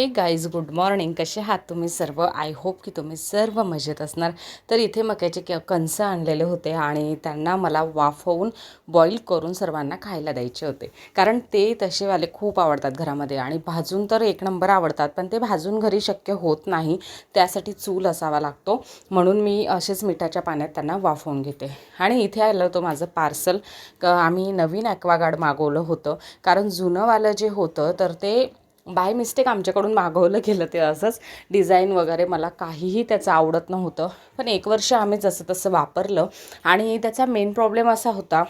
हे guys good morning कसे आहात तुम्ही सर्व? आय होप की तुम्ही सर्व मजेत असणार. तर इथे मक्याचे क कणसं आणलेले होते आणि त्यांना मला वाफवून बॉईल करून सर्वांना खायला द्यायचे होते. कारण ते तसेवाले खूप आवडतात घरामध्ये आणि भाजून तर एक नंबर आवडतात पण ते भाजून घरी शक्य होत नाही. त्यासाठी चूल असावा लागतो. म्हणून मी असेच मिठाच्या पाण्यात त्यांना वाफवून घेते. आणि इथे आलं होतं माझं पार्सल क आम्ही नवीन ॲक्वागार्ड मागवलं होतं. कारण जुनंवालं जे होतं तर ते बाय मिस्टेक आमच्याकडून मागवलं गेलं ते असंच. डिझाईन वगैरे मला काहीही त्याचं आवडत नव्हतं. पण एक वर्ष आम्ही जसं तसं वापरलं आणि त्याचा मेन प्रॉब्लेम असा होता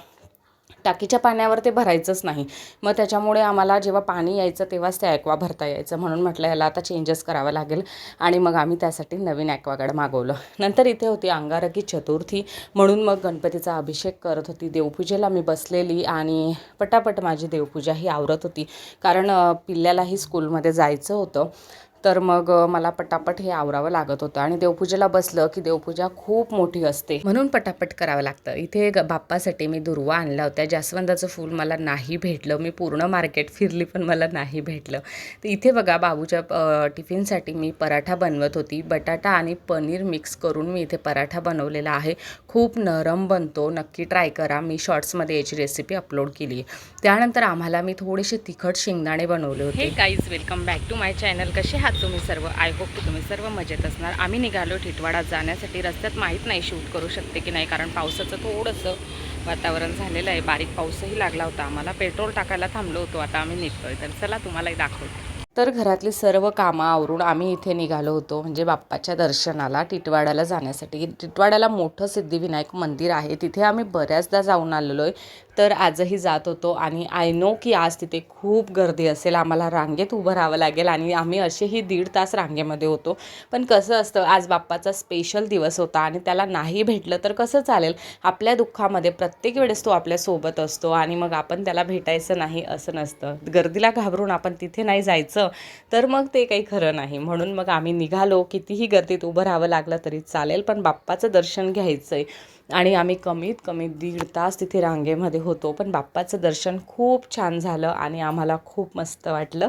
टाकीच्या पाण्यावर ते भरायचंच नाही. मग त्याच्यामुळे आम्हाला जेव्हा पाणी यायचं तेव्हाच ते ॲक्वा भरता यायचं. म्हणून म्हटलं याला आता चेंजेस करावं लागेल. आणि मग आम्ही त्यासाठी नवीन ॲक्वागार्ड मागवलं. नंतर इथे होती अंगारकी चतुर्थी. म्हणून मग गणपतीचा अभिषेक करत होती. देवपूजेला मी बसलेली आणि पटापट माझी देवपूजा ही आवरत होती. कारण पिल्ल्यालाही स्कूलमध्ये जायचं होतं. तर मग मला पटापट हे आवरावं लागत होतं आणि देवपूजेला बसलं की देवपूजा खूप मोठी असते. म्हणून पटापट करावं लागतं. इथे ग- बाप्पासाठी मी दुर्वा आणला होता जास्वंदाचं फूल मला नाही भेटलं. मी पूर्ण मार्केट फिरली पण मला नाही भेटलं. तर इथे बघा बाबूच्या टिफिनसाठी मी पराठा बनवत होती. बटाटा आणि पनीर मिक्स करून मी इथे पराठा बनवलेला आहे. खूप नरम बनतो. नक्की ट्राय करा. मी शॉर्ट्समध्ये याची रेसिपी अपलोड केली आहे. त्यानंतर आम्हाला मी थोडेसे तिखट शेंगदाणे बनवले होते. Hey guys welcome back to my channel कसे आहात तुम्ही सर्व. आय होप की तुम्ही सर्व मजेत असणार. आम्ही निघालो टिटवाडा जाण्यासाठी. रस्त्यात माहीत नाही शूट करू शकते की नाही कारण पावसाचं थोडंसं वातावरण झालेलं आहे. बारीक पाऊसही लागला होता. आम्हाला पेट्रोल टाकायला थांबलो होतो. आता आम्ही निघतोय. तर चला तुम्हालाही दाखवतो. तर घरातली सर्व कामं आवरून आम्ही इथे निघालो होतो. म्हणजे बाप्पाच्या दर्शनाला टिटवाड्याला जाण्यासाठी. टिटवाड्याला मोठं सिद्धिविनायक मंदिर आहे. तिथे आम्ही बऱ्याचदा जाऊन आलेलो आहे. तर आजही जात होतो आणि आय नो की आज तिथे खूप गर्दी असेल आम्हाला रांगेत उभं राहावं लागेल आणि आम्ही असेही दीड तास रांगेमध्ये होतो. पण कसं असतं आज बाप्पाचा स्पेशल दिवस होता आणि त्याला नाही भेटलं तर कसं चालेल? आपल्या दुःखामध्ये प्रत्येक वेळेस तो आपल्यासोबत असतो आणि मग आपण त्याला भेटायचं नाही असं नसतं. गर्दीला घाबरून आपण तिथे नाही जायचं तर मग ते काही खरं नाही. म्हणून मग आम्ही निघालो कितीही गर्दीत उभं राहावं लागलं तरी चालेल पण बाप्पाचं दर्शन घ्यायचं आहे आणि आम्ही कमीत कमी दीड तास तिथे रांगेमध्ये होतो. पण बाप्पाचं दर्शन खूप छान झालं आणि आम्हाला खूप मस्त वाटलं.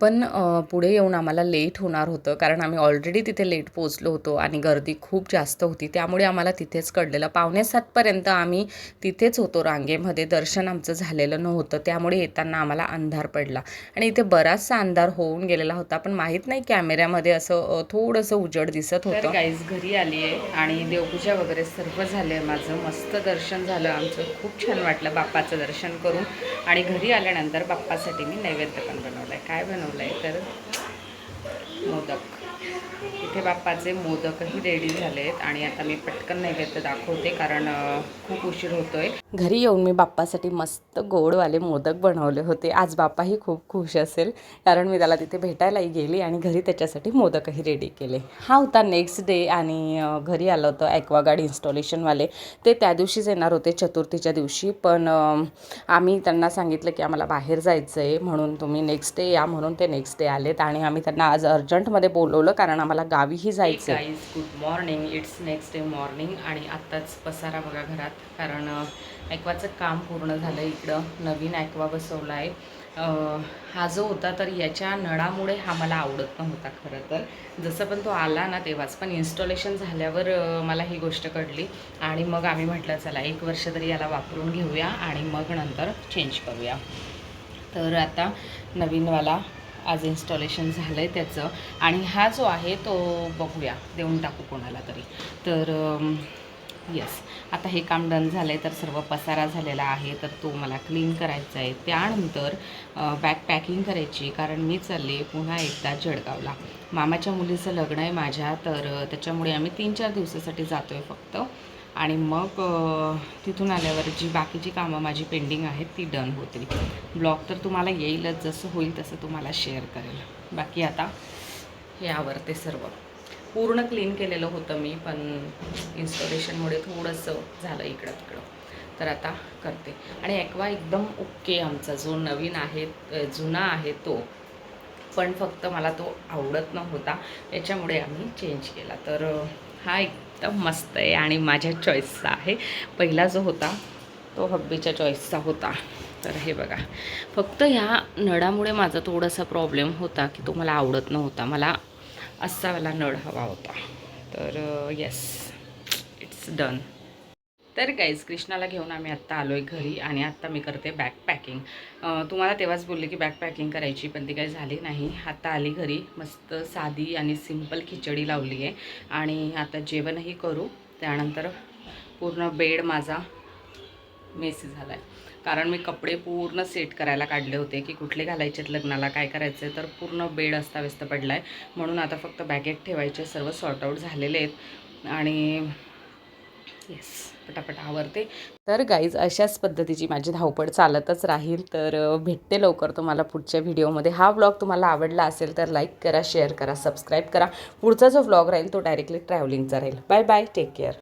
पण पुढे येऊन आम्हाला लेट होणार होतं. कारण आम्ही ऑलरेडी तिथे लेट पोचलो होतो आणि गर्दी खूप जास्त होती. त्यामुळे आम्हाला तिथेच कळलेलं. पावणे सातपर्यंत आम्ही तिथेच होतो रांगेमध्ये. दर्शन आमचं झालेलं नव्हतं. त्यामुळे येताना आम्हाला अंधार पडला. आणि इथे बराचसा अंधार होऊन गेलेला होता. पण माहीत नाही कॅमेऱ्यामध्ये असं थोडंसं उजड दिसत होतं. गाईज घरी आली आहे आणि देवपूजा वगैरे सर्व झालं आहे माझं. मस्त दर्शन झालं आमचं. खूप छान वाटलं बाप्पाचं दर्शन करून. आणि घरी आल्यानंतर बाप्पासाठी मी नैवेद्य पण बनवलं आहे काय बनवलं आहे तर मोदक. इथे बाप्पाचे मोदकही रेडी झाले आहेत आणि आता मी पटकन नैवेद्य दाखवते कारण खूप उशीर होतोय. घरी येऊन मी बाप्पासाठी मस्त गोडवाले मोदक बनवले होते. आज बाप्पाही खूप खुश असेल कारण मी त्याला तिथे भेटायलाही गेली आणि घरी त्याच्यासाठी मोदकही रेडी केले. हा होता नेक्स्ट डे आणि घरी आलं होतं ॲक्वागार्ड इन्स्टॉलेशनवाले ते त्या दिवशीच येणार होते चतुर्थीच्या दिवशी. पण आम्ही त्यांना सांगितलं की आम्हाला बाहेर जायचं आहे म्हणून तुम्ही नेक्स्ट डे या म्हणून ते नेक्स्ट डे आलेत आणि आम्ही त्यांना आज अर्जंटमध्ये बोलवलं कारण आम्हाला गावीही जायचं guys good morning it's next day morning आणि आत्ताच पसारा बघा घरात कारण ॲक्वाचं काम पूर्ण झालं इकडं. नवीन ॲक्वा बसवला आहे हा जो होता तर याच्या नळामुळे हा मला आवडत नव्हता खरं तर. जसं पण तो आला ना तेव्हाच पण इन्स्टॉलेशन झाल्यावर मला ही गोष्ट कळली. आणि मग आम्ही म्हटलं चला एक वर्ष तरी याला वापरून घेऊया आणि मग नंतर चेंज करूया. तर आता नवीनवाला आज इन्स्टॉलेशन झालं आहे त्याचं. आणि हा जो आहे तो बघूया. देऊन टाकू कोणाला तरी. तर येस आता हे काम डन झालं आहे तर सर्व पसारा झालेला आहे. तर तो मला क्लीन करायचा आहे. त्यानंतर बॅग पॅकिंग करायची कारण मी चालले पुन्हा एकदा जळगावला. मामाच्या मुलीचं लग्न आहे माझ्या. तर त्याच्यामुळे आम्ही तीन चार दिवसासाठी जातो आहे फक्त. आणि मग तिथून आल्यावर जी बाकीची कामं माझी पेंडिंग आहेत ती डन होतील. ब्लॉग तर तुम्हाला येईलच जसं होईल तसं तुम्हाला शेअर करेल. बाकी आता हे आवरते सर्व. पूर्ण क्लीन केलेलं होतं मी पण इन्स्टॉलेशनमुळे थोडंसं झालं इकडं तिकडं तर आता करते. आणि ॲक्वा एकदम ओके आमचा जो नवीन आहे जुना आहे तो. पण फक्त मला तो आवडत नव्हता. त्याच्यामुळे आम्ही चेंज केला. तर हा एकदम मस्त आहे आणि माझ्या चॉईसचा आहे. पहिला जो होता तो हब्बीच्या चॉईसचा होता. तर हे बघा. फक्त ह्या नळामुळे माझा थोडासा प्रॉब्लेम होता की तो मला आवडत नव्हता. मला असावाला नळ हवा होता. तर येस इट्स डन तर गाईज कृष्णाला घेऊन आम्ही आत्ता आलो आहे घरी आणि आत्ता मी करते बॅग पॅकिंग तुम्हाला तेव्हाच बोलले की बॅग पॅकिंग करायची पण ती काही झाली नाही. आत्ता आली घरी मस्त साधी आणि सिंपल खिचडी लावली आहे. आणि आता जेवणही करू त्यानंतर पूर्ण बेड माझा मेसी झाला आहे कारण मी कपडे पूर्ण सेट करायला काढले होते की कुठले घालायचे आहेत लग्नाला काय करायचं आहे तर पूर्ण बेड अस्ताव्यस्त पडला आहे म्हणून आता फक्त बॅगेत ठेवायचे सर्व सॉर्ट आऊट झालेले आहेत. आणि येस पटापट आवरते. तर गाईज अशाच पद्धतीची माझी धावपळ चालतच राहील. तर भेटते लवकर तुम्हाला पुढच्या व्हिडिओमध्ये. हा व्लॉग तुम्हाला आवडला असेल तर लाईक करा शेअर करा सबस्क्राईब करा. पुढचा जो व्लॉग राहील तो डायरेक्टली ट्रॅव्हलिंगचा राहील. Bye bye take care